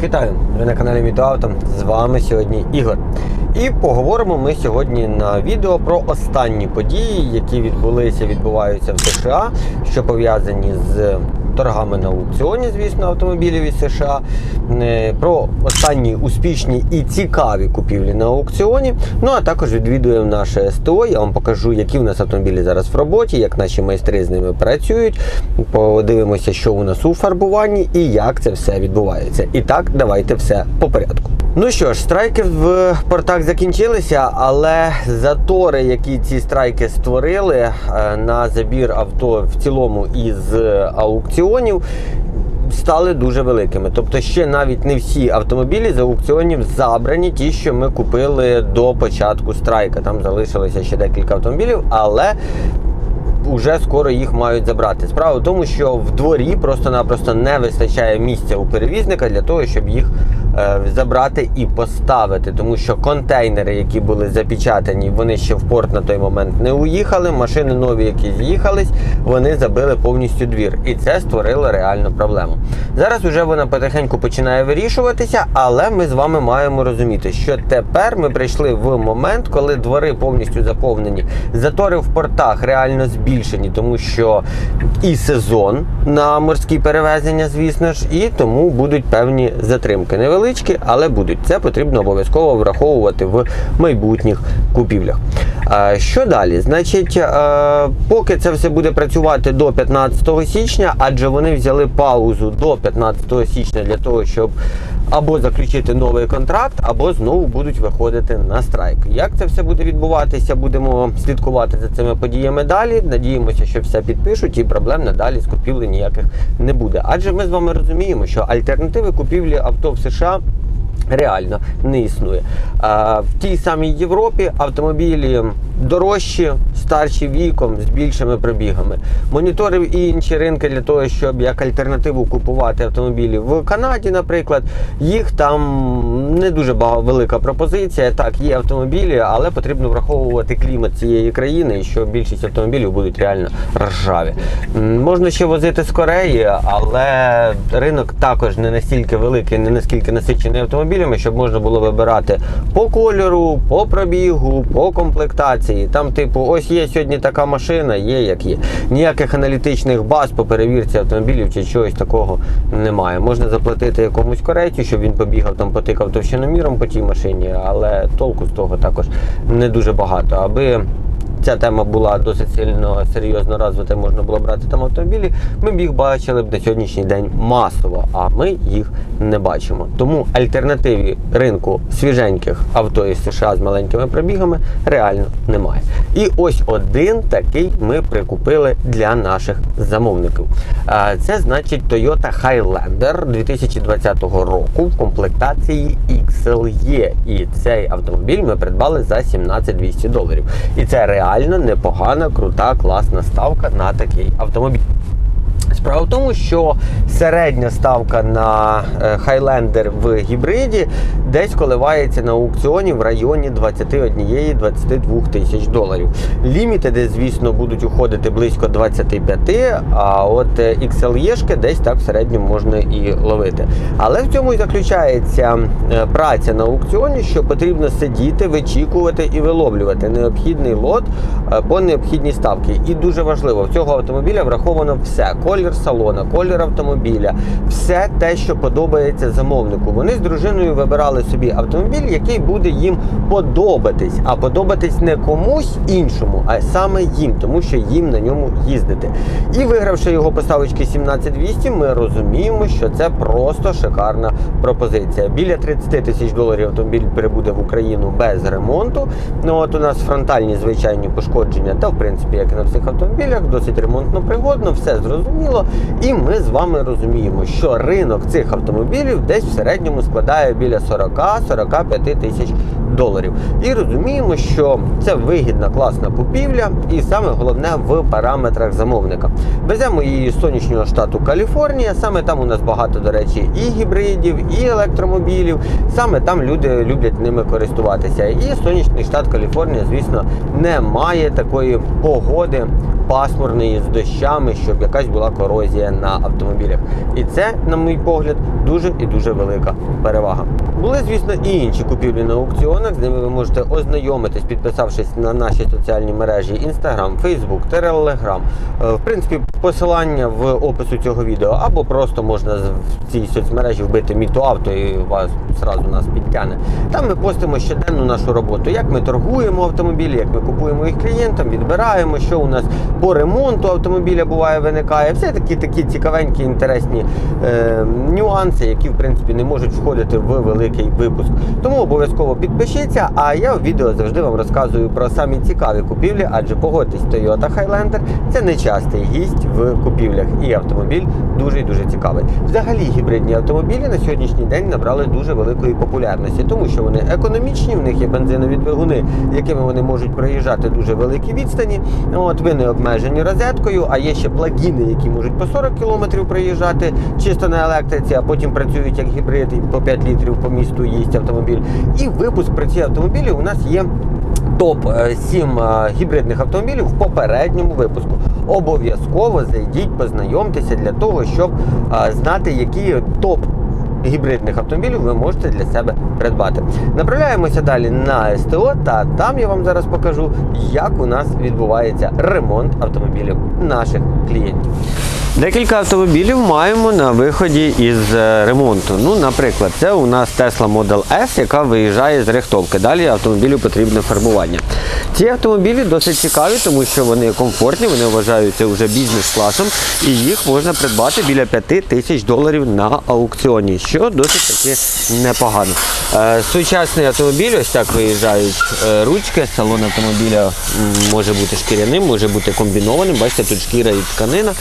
Всіх вітаю! Ви на каналі Мітоавто. З вами сьогодні Ігор. І поговоримо ми сьогодні на відео про останні події, які відбулися, відбуваються в США, що пов'язані з торгами на аукціоні, звісно, автомобілів із США. Е, Про останні успішні і цікаві купівлі на аукціоні. Ну а також відвідуємо наше СТО. Я вам покажу, які в нас автомобілі зараз в роботі, як наші майстри з ними працюють. Подивимося, що у нас у фарбуванні і як це все відбувається. І так, давайте все по порядку. Ну що ж, страйки в портах закінчилися, але затори, які ці страйки створили е, на забір авто в цілому із аукціонів. Стали дуже великими. Тобто ще навіть не всі автомобілі з аукціонів забрані, ті, що ми купили до початку страйка. Там залишилося ще декілька автомобілів, але Уже скоро їх мають забрати. Справа в тому, що в дворі просто-напросто не вистачає місця у перевізника для того, щоб їх забрати і поставити. Тому що контейнери, які були запечатані, вони ще в порт на той момент не уїхали. Машини нові, які з'їхались, вони забили повністю двір. І це створило реальну проблему. Зараз уже вона потихеньку починає вирішуватися, але ми з вами маємо розуміти, що тепер ми прийшли в момент, коли двори повністю заповнені, затори в портах реально збільшені, тому що і сезон на морські перевезення, звісно ж, і тому будуть певні затримки. Невеличкі, але будуть. Це потрібно обов'язково враховувати в майбутніх купівлях. Що далі? Значить, поки це все буде працювати до 15 січня, адже вони взяли паузу до 15 січня для того, щоб або заключити новий контракт, або знову будуть виходити на страйк. Як це все буде відбуватися, будемо слідкувати за цими подіями далі. Надіємося, що все підпишуть і проблем надалі з купівлі ніяких не буде. Адже ми з вами розуміємо, що альтернативи купівлі авто в США. Реально не існує. А, в тій самій Європі автомобілі дорожчі, старші віком, з більшими пробігами. Моніторив і інші ринки для того, щоб як альтернативу купувати автомобілі в Канаді, наприклад. Їх там не дуже велика пропозиція. Так, є автомобілі, але потрібно враховувати клімат цієї країни, і що більшість автомобілів будуть реально ржаві. Можна ще возити з Кореї, але ринок також не настільки великий, не наскільки насичений автомобілями, щоб можна було вибирати по кольору, по пробігу, по комплектації. Там, типу, ось є сьогодні така машина, є як є. Ніяких аналітичних баз по перевірці автомобілів чи чогось такого немає. Можна заплатити якомусь корейцю, щоб він побігав там, потикав товщиноміром по тій машині, але толку з того також не дуже багато. Аби ця тема була досить сильно серйозно розвита, можна було брати там автомобілі, ми б їх бачили б на сьогоднішній день масово, а ми їх не бачимо. Тому альтернативі ринку свіженьких авто із США з маленькими пробігами реально немає. І ось один такий ми прикупили для наших замовників. Це значить Toyota Highlander 2020 року в комплектації XLE. І цей автомобіль ми придбали за 17 200 доларів. І це реально непогана, крута, класна ставка на такий автомобіль. Справа в тому, що середня ставка на е, Highlander в гібриді десь коливається на аукціоні в районі 21-22 тисяч доларів. Лімітеди, звісно, будуть уходити близько 25, а от е, XLE-шки десь так в середньому можна і ловити. Але в цьому і заключається е, праця на аукціоні, що потрібно сидіти, вичікувати і виловлювати необхідний лот е, по необхідній ставці. І дуже важливо, в цього автомобіля враховано все: колір салона, колір автомобіля, все те, що подобається замовнику. Вони з дружиною вибирали собі автомобіль, який буде їм подобатись, а подобатись не комусь іншому, а саме їм, тому що їм на ньому їздити. І вигравши його поставочки 17200, ми розуміємо, що це просто шикарна пропозиція. Біля 30 тисяч доларів автомобіль перебуде в Україну без ремонту. Ну от у нас фронтальні звичайні пошкодження, та в принципі, як і на всіх автомобілях, досить ремонтно пригодно, все зрозуміло. І ми з вами розуміємо, що ринок цих автомобілів десь в середньому складає біля 40-45 тисяч доларів. І розуміємо, що це вигідна класна купівля, і саме головне в параметрах замовника. Веземо її з сонячного штату Каліфорнія. Саме там у нас багато, до речі, і гібридів, і електромобілів. Саме там люди люблять ними користуватися. І сонячний штат Каліфорнія, звісно, не має такої погоди пасмурний з дощами, щоб якась була корозія на автомобілях. І це, на мій погляд, дуже і дуже велика перевага. Були, звісно, і інші купівлі на аукціонах. З ними ви можете ознайомитись, підписавшись на наші соціальні мережі Instagram, Facebook, Telegram. Е, В принципі, посилання в опису цього відео, або просто можна в цій соцмережі вбити мітоавто і вас зразу нас підтягне. Там ми постимо щоденну нашу роботу, як ми торгуємо автомобілі, як ми купуємо їх клієнтам, відбираємо, що у нас по ремонту автомобіля буває, виникає. Все такі такі цікавенькі, інтересні е, нюанси, які в принципі не можуть входити в великий випуск. Тому обов'язково підпишіться. А я в відео завжди вам розказую про самі цікаві купівлі, адже погодьтесь, Toyota Highlander це нечастий гість в купівлях, і автомобіль дуже дуже цікавий. Взагалі гібридні автомобілі на сьогоднішній день набрали дуже великої популярності, тому що вони економічні, в них є бензинові двигуни, якими вони можуть проїжджати дуже великі відстані. От ви не обмежені розеткою, а є ще плагіни, які можуть по 40 км проїжджати чисто на електриці, а потім працюють як гібрид і по 5 літрів по місту їсть автомобіль. І випуск про ці автомобілі у нас є топ 7 гібридних автомобілів в попередньому випуску. Обов'язково зайдіть, познайомтеся для того, щоб знати, які топ гібридних автомобілів ви можете для себе придбати. Направляємося далі на СТО, та там я вам зараз покажу, як у нас відбувається ремонт автомобілів наших клієнтів. Декілька автомобілів маємо на виході із е, ремонту. Ну, наприклад, це у нас Tesla Model S, яка виїжджає з рихтовки. Далі автомобілю потрібне фарбування. Ці автомобілі досить цікаві, тому що вони комфортні, вони вважаються вже бізнес-класом, і їх можна придбати біля 5 тисяч доларів на аукціоні, що досить таки непогано. Е, Сучасний автомобіль, ось так виїжджають е, ручки. Салон автомобіля може бути шкіряним, може бути комбінованим. Бачите, тут шкіра і тканина.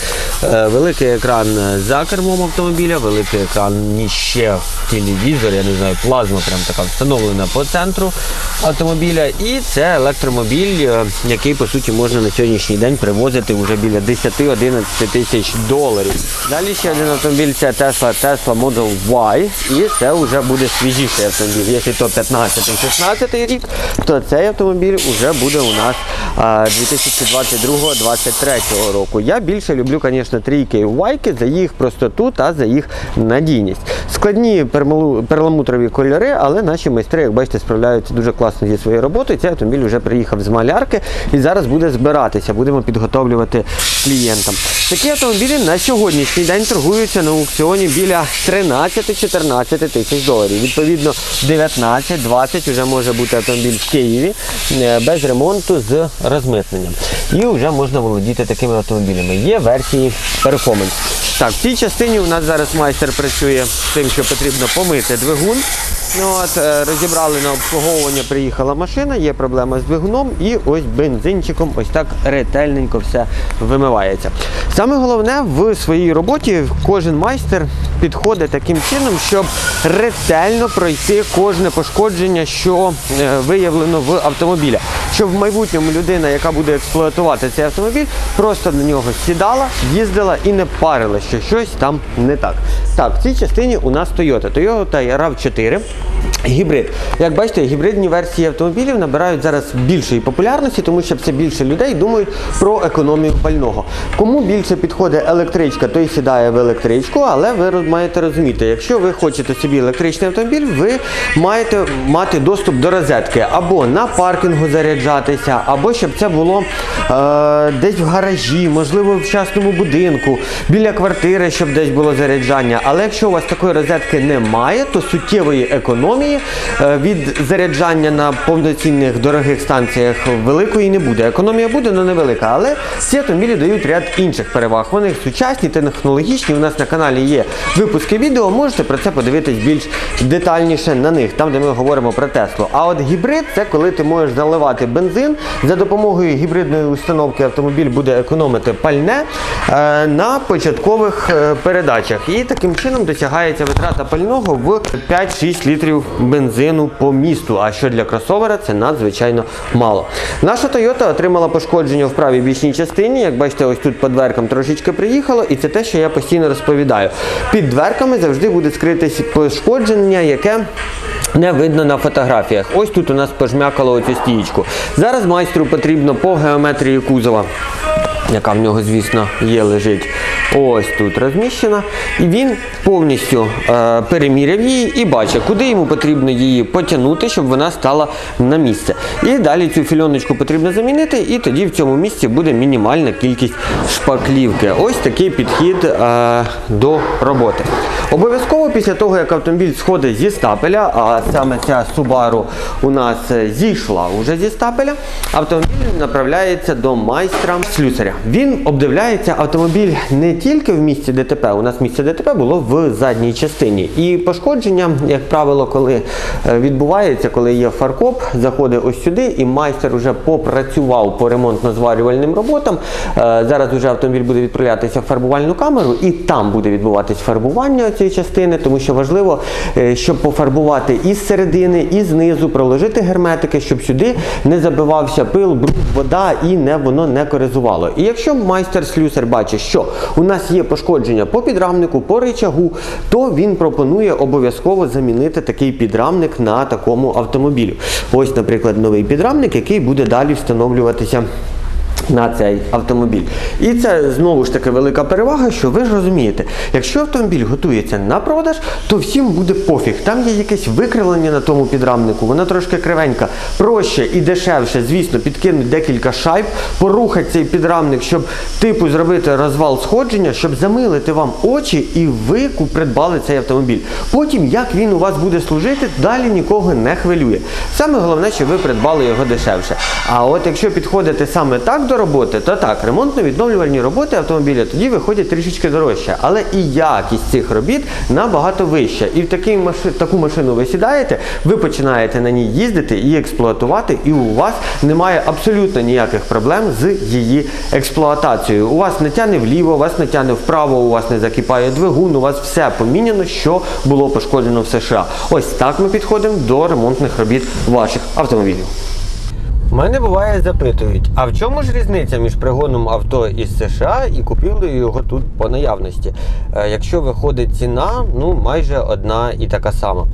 Е, Великий екран за кермом автомобіля, великий екран ще телевізор, я не знаю, плазма прям така встановлена по центру автомобіля. І це електромобіль, е, який по суті можна на сьогоднішній день привозити вже біля 10-11 тисяч доларів. Далі ще один автомобіль це Tesla Tesla Model Y, і це вже буде свіжіший автомобіль. Якщо то 15-16 рік, то цей автомобіль вже буде у нас 2022-2023 року. Я більше люблю, звісно, трійки і вайки за їх простоту та за їх надійність. Складні перламутрові кольори, але наші майстри, як бачите, справляються дуже класно зі своєю роботою. Цей автомобіль вже приїхав з малярки і зараз буде збиратися. Будемо підготовлювати клієнтам. Такі автомобілі на сьогоднішній день торгуються на аукціоні біля 13-14 тисяч доларів. Відповідно, 19-20 вже може бути автомобіль в Києві е, без ремонту з розмитненням. І вже можна володіти такими автомобілями. Є версії Performance. Так, в цій частині у нас зараз майстер працює з тим, що потрібно помити двигун. Ну, от, е, розібрали на обслуговування, приїхала машина, є проблема з двигуном, і ось бензинчиком ось так ретельненько все вимивається. Саме головне в своїй роботі кожен майстер підходить таким чином, щоб ретельно пройти кожне пошкодження, що е, виявлено в автомобіля. Щоб в майбутньому людина, яка буде експлуатувати цей автомобіль, просто на нього сідала, їздила і не парила, що щось там не так. Так, в цій частині у нас Toyota. Toyota RAV4. Гібрид. Як бачите, гібридні версії автомобілів набирають зараз більшої популярності, тому що все більше людей думають про економію пального. Кому більше підходить електричка, той сідає в електричку, але ви маєте розуміти, якщо ви хочете собі електричний автомобіль, ви маєте мати доступ до розетки або на паркінгу заряджатися, або щоб це було е, десь в гаражі, можливо, в частному будинку, біля квартири, щоб десь було заряджання. Але якщо у вас такої розетки немає, то суттєвої економії е, від заряджання на повноцінних дорогих станціях великої не буде. Економія буде, але невелика. Але ці автомобілі дають ряд інших переваг. Вони сучасні, технологічні. У нас на каналі є випуски відео. Можете про це подивитись більш детальніше на них, там де ми говоримо про Теслу. А от гібрид це коли ти можеш заливати бензин за допомогою гібридної установки. Автомобіль буде економити пальне е, на початкових е, передачах. І таким чином досягається витрата пального в 5-6 літрів бензину по місту. А що для кросовера це надзвичайно мало. Наша Toyota отримала пошкодження в правій бічній частині. Як бачите, ось тут по дверкам трошечки приїхало, і це те, що я постійно розповідаю. Під дверками завжди буде скритись пошкодження, яке не видно на фотографіях. Ось тут у нас пожмякало оцю стієчку. Зараз майстру потрібно по геометрії кузова яка в нього, звісно, є, лежить ось тут розміщена. І він повністю е, переміряв її і бачить, куди йому потрібно її потягнути, щоб вона стала на місце. І далі цю фільоночку потрібно замінити, і тоді в цьому місці буде мінімальна кількість шпаклівки. Ось такий підхід е, до роботи. Обов'язково після того, як автомобіль сходить зі стапеля, а саме ця Subaru у нас зійшла уже зі стапеля, автомобіль направляється до майстра слюсаря. Він обдивляється автомобіль не тільки в місці ДТП. У нас місце ДТП було в задній частині. І пошкодження, як правило, коли е, відбувається, коли є фаркоп, заходить ось сюди, і майстер вже попрацював по ремонтно-зварювальним роботам. Е, Зараз вже автомобіль буде відправлятися в фарбувальну камеру, і там буде відбуватись фарбування цієї частини, тому що важливо, е, щоб пофарбувати і з середини, і знизу, проложити герметики, щоб сюди не забивався пил, бруд, вода і не воно не коризувало. І якщо майстер-слюсар бачить, що у нас є пошкодження по підрамнику, по речагу, то він пропонує обов'язково замінити такий підрамник на такому автомобілі. Ось, наприклад, новий підрамник, який буде далі встановлюватися на цей автомобіль. І це знову ж таки велика перевага, що ви ж розумієте, якщо автомобіль готується на продаж, то всім буде пофіг. Там є якесь викривлення на тому підрамнику, вона трошки кривенька. Проще і дешевше, звісно, підкинути декілька шайб, порухати цей підрамник, щоб типу зробити розвал сходження, щоб замилити вам очі і ви придбали цей автомобіль. Потім, як він у вас буде служити, далі нікого не хвилює. Саме головне, що ви придбали його дешевше. А от якщо підходити саме так до роботи, то так, ремонтно-відновлювальні роботи автомобіля тоді виходять трішечки дорожче. Але і якість цих робіт набагато вища. І в такий маши- таку машину ви сідаєте, ви починаєте на ній їздити і експлуатувати, і у вас немає абсолютно ніяких проблем з її експлуатацією. У вас не тяне вліво, у вас не тяне вправо, у вас не закипає двигун, у вас все поміняно, що було пошкоджено в США. Ось так ми підходимо до ремонтних робіт ваших автомобілів. Мене буває запитують, а в чому ж різниця між пригоном авто із США і купівлею його тут по наявності? Е, Якщо виходить ціна, ну майже одна і така сама.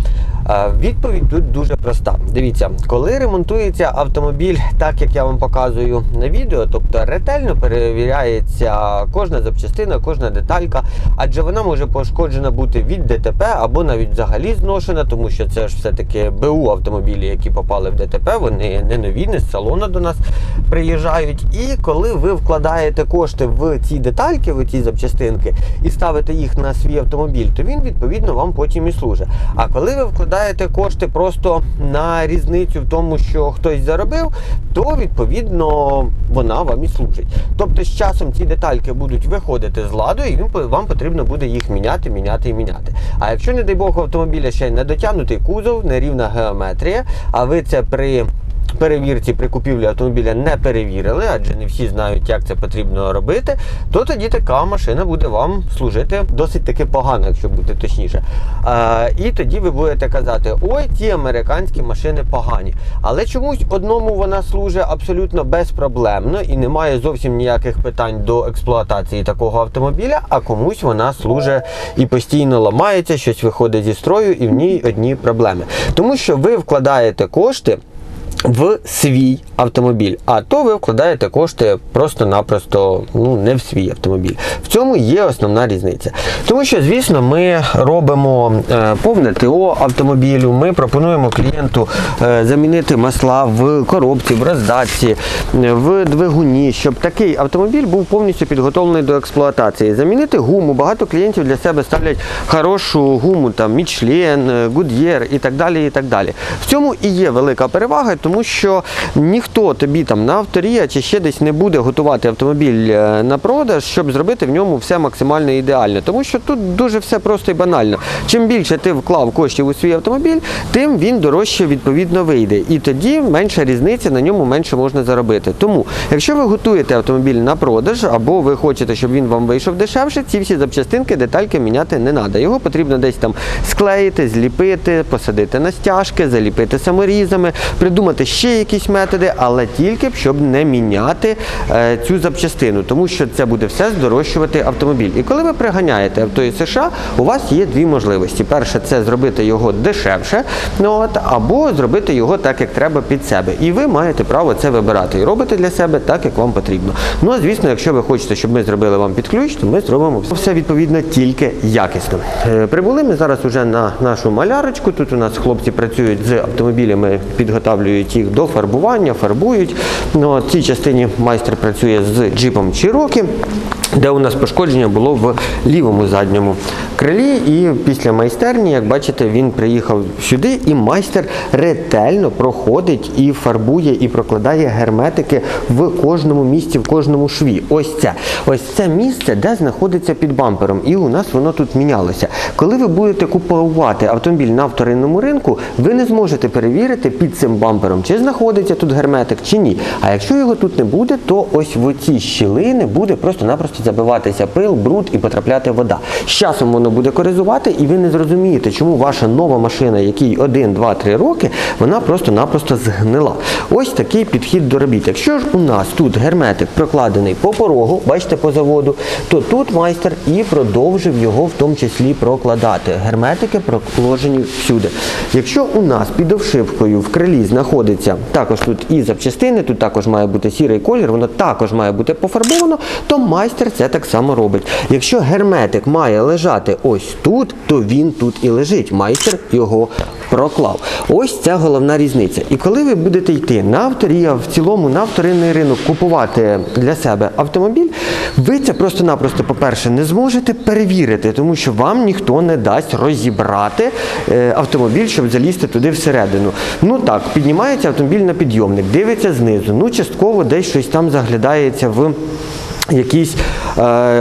Відповідь тут дуже проста. Дивіться, коли ремонтується автомобіль, так як я вам показую на відео, тобто ретельно перевіряється кожна запчастина, кожна деталька, адже вона може пошкоджена бути від ДТП або навіть взагалі зношена, тому що це ж все-таки БУ автомобілі, які попали в ДТП, вони не нові, не з салону до нас приїжджають. І коли ви вкладаєте кошти в ці детальки, в ці запчастинки, і ставите їх на свій автомобіль, то він відповідно вам потім і служить. А коли ви вкладаєте кошти просто на різницю в тому, що хтось заробив, то відповідно вона вам і служить. Тобто з часом ці детальки будуть виходити з ладу, і вам потрібно буде їх міняти, міняти і міняти. А якщо, не дай Бог, автомобіля ще й недотягнутий кузов, нерівна геометрія, а ви це при перевірці при купівлі автомобіля не перевірили, адже не всі знають, як це потрібно робити, то тоді така машина буде вам служити досить таки погано, якщо бути точніше. А, і тоді ви будете казати, ой, ті американські машини погані. Але чомусь одному вона служить абсолютно безпроблемно і немає зовсім ніяких питань до експлуатації такого автомобіля, а комусь вона служить і постійно ламається, щось виходить зі строю, і в ній одні проблеми. Тому що ви вкладаєте кошти в свій автомобіль, а то ви вкладаєте кошти просто-напросто ну, не в свій автомобіль. В цьому є основна різниця. Тому що, звісно, ми робимо е, повне ТО автомобілю, ми пропонуємо клієнту е, замінити масла в коробці, в роздатці, е, в двигуні, щоб такий автомобіль був повністю підготовлений до експлуатації. Замінити гуму. Багато клієнтів для себе ставлять хорошу гуму, там Michelin, е, Goodyear і так далі. і так далі. В цьому і є велика перевага, тому що ніхто тобі там на авторія чи ще десь не буде готувати автомобіль е, на продаж, щоб зробити в ньому все максимально ідеально. Тому що тут дуже все просто і банально. Чим більше ти вклав коштів у свій автомобіль, тим він дорожче відповідно вийде. І тоді менша різниця, на ньому менше можна заробити. Тому, якщо ви готуєте автомобіль на продаж, або ви хочете, щоб він вам вийшов дешевше, ці всі запчастинки, детальки міняти не треба. Його потрібно десь там склеїти, зліпити, посадити на стяжки, заліпити саморізами, придумати ще якісь методи, але тільки б, щоб не міняти е, цю запчастину, тому що це буде все здорожчувати автомобіль. І коли ви приганяєте авто із США, у вас є дві можливості. Перше, це зробити його дешевше, ну, от, або зробити його так, як треба під себе. І ви маєте право це вибирати і робити для себе так, як вам потрібно. Ну а звісно, якщо ви хочете, щоб ми зробили вам під ключ, то ми зробимо все відповідно тільки якісно. Е, Прибули ми зараз уже на нашу малярочку. Тут у нас хлопці працюють з автомобілями, підготавлюють їх до фарбування, фарбують. Ну, в цій частині майстер працює з джипом Cherokee, де у нас пошкодження було в лівому задньому крилі. І після майстерні, як бачите, він приїхав сюди, і майстер ретельно проходить і фарбує, і прокладає герметики в кожному місці, в кожному шві. Ось це. Ось це місце, де знаходиться під бампером. І у нас воно тут мінялося. Коли ви будете купувати автомобіль на вторинному ринку, ви не зможете перевірити під цим бампером, чи знаходиться тут герметик, чи ні. А якщо його тут не буде, то ось в ці щілини буде просто-напросто забиватися пил, бруд і потрапляти вода. З часом воно буде коризувати, і ви не зрозумієте, чому ваша нова машина, якій 1, 2, 3 роки, вона просто-напросто згнила. Ось такий підхід до робіт. Якщо ж у нас тут герметик прокладений по порогу, бачите, по заводу, то тут майстер і продовжив його в тому числі прокладати. Герметики проложені всюди. Якщо у нас під обшивкою в крилі знаходиться також тут і запчастини, тут також має бути сірий колір, воно також має бути пофарбовано, то майстер це так само робить. Якщо герметик має лежати ось тут, то він тут і лежить. Майстер його проклав. Ось ця головна різниця. І коли ви будете йти на авторія, в цілому на вторинний ринок купувати для себе автомобіль, ви це просто-напросто, по-перше, не зможете перевірити, тому що вам ніхто не дасть розібрати е, автомобіль, щоб залізти туди всередину. Ну так, піднімається автомобіль на підйомник, дивиться знизу. Ну, частково десь щось там заглядається в. Якісь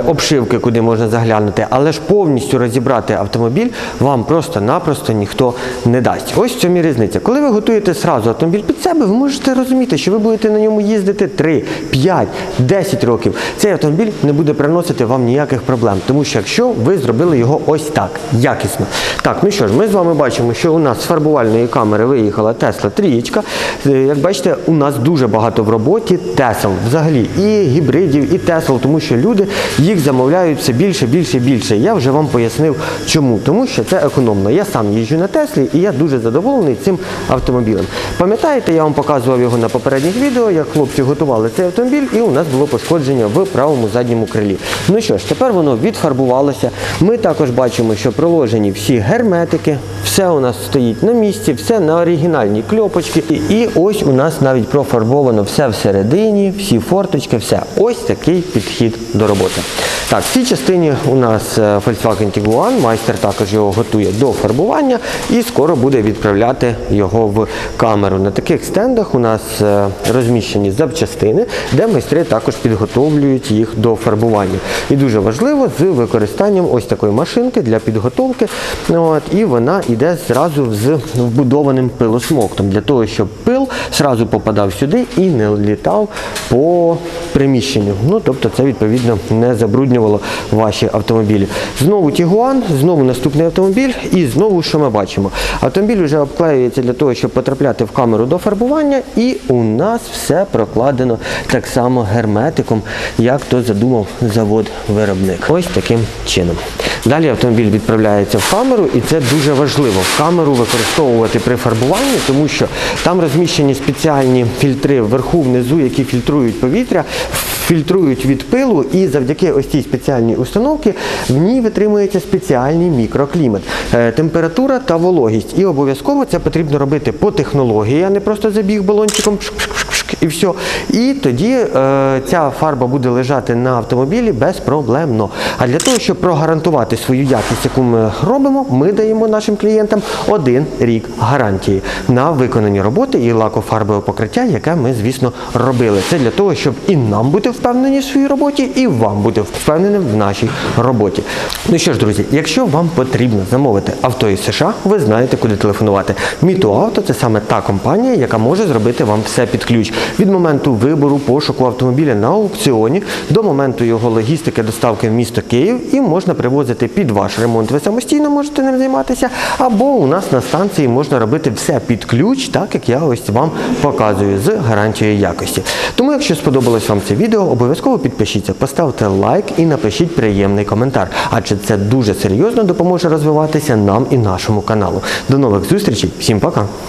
обшивки, куди можна заглянути, але ж повністю розібрати автомобіль вам просто-напросто ніхто не дасть. Ось в цьому різниця. Коли ви готуєте сразу автомобіль під себе, ви можете розуміти, що ви будете на ньому їздити 3, 5, 10 років. Цей автомобіль не буде приносити вам ніяких проблем, тому що якщо ви зробили його ось так, якісно. Так, ну що ж, ми з вами бачимо, що у нас з фарбувальної камери виїхала Tesla трієчка. Е, Як бачите, у нас дуже багато в роботі Tesla взагалі і гібридів, і Tesla, тому що люди їх замовляють все більше, більше, більше. Я вже вам пояснив, чому. Тому що це економно. Я сам їжджу на Теслі і я дуже задоволений цим автомобілем. Пам'ятаєте, я вам показував його на попередніх відео, як хлопці готували цей автомобіль, і у нас було пошкодження в правому задньому крилі. Ну що ж, тепер воно відфарбувалося. Ми також бачимо, що проложені всі герметики, все у нас стоїть на місці, все на оригінальній кльопочці. І ось у нас навіть профарбовано все всередині, всі форточки, все. Ось такий підхід до роботи. Так, в цій частині у нас е, Volkswagen Tiguan, майстер також його готує до фарбування і скоро буде відправляти його в камеру. На таких стендах у нас е, розміщені запчастини, де майстри також підготовлюють їх до фарбування. І дуже важливо з використанням ось такої машинки для підготовки. От, і вона йде зразу з вбудованим пилосмоктом, для того, щоб пил зразу попадав сюди і не літав по приміщенню. Ну, тобто це відповідно не забруднювало ваші автомобілі. Знову Тігуан, знову наступний автомобіль, і знову що ми бачимо? Автомобіль вже обклеюється для того, щоб потрапляти в камеру до фарбування, і у нас все прокладено так само герметиком, як то задумав завод-виробник. Ось таким чином. Далі автомобіль відправляється в камеру, і це дуже важливо. Камеру використовувати при фарбуванні, тому що там розміщені спеціальні фільтри вверху, внизу, які фільтрують повітря, фільтрують від пилу, і завдяки ось цій спеціальній установці в ній витримується спеціальний мікроклімат, е, температура та вологість. І обов'язково це потрібно робити по технології, а не просто забіг балончиком і все. І тоді е, ця фарба буде лежати на автомобілі безпроблемно. А для того, щоб прогарантувати свою якість, яку ми робимо, ми даємо нашим клієнтам один рік гарантії на виконані роботи і лакофарбове покриття, яке ми, звісно, робили. Це для того, щоб і нам бути впевнені в своїй роботі, і вам бути впевненим в нашій роботі. Ну що ж, друзі, якщо вам потрібно замовити авто із США, ви знаєте, куди телефонувати. Міту Авто це саме та компанія, яка може зробити вам все під ключ. Від моменту вибору пошуку автомобіля на аукціоні до моменту його логістики доставки в місто Київ і можна привозити під ваш ремонт. Ви самостійно можете ним займатися, або у нас на станції можна робити все під ключ, так як я ось вам показую з гарантією якості. Тому, якщо сподобалось вам це відео, обов'язково підпишіться, поставте лайк і напишіть приємний коментар, адже це дуже серйозно допоможе розвиватися нам і нашому каналу. До нових зустрічей, всім пока!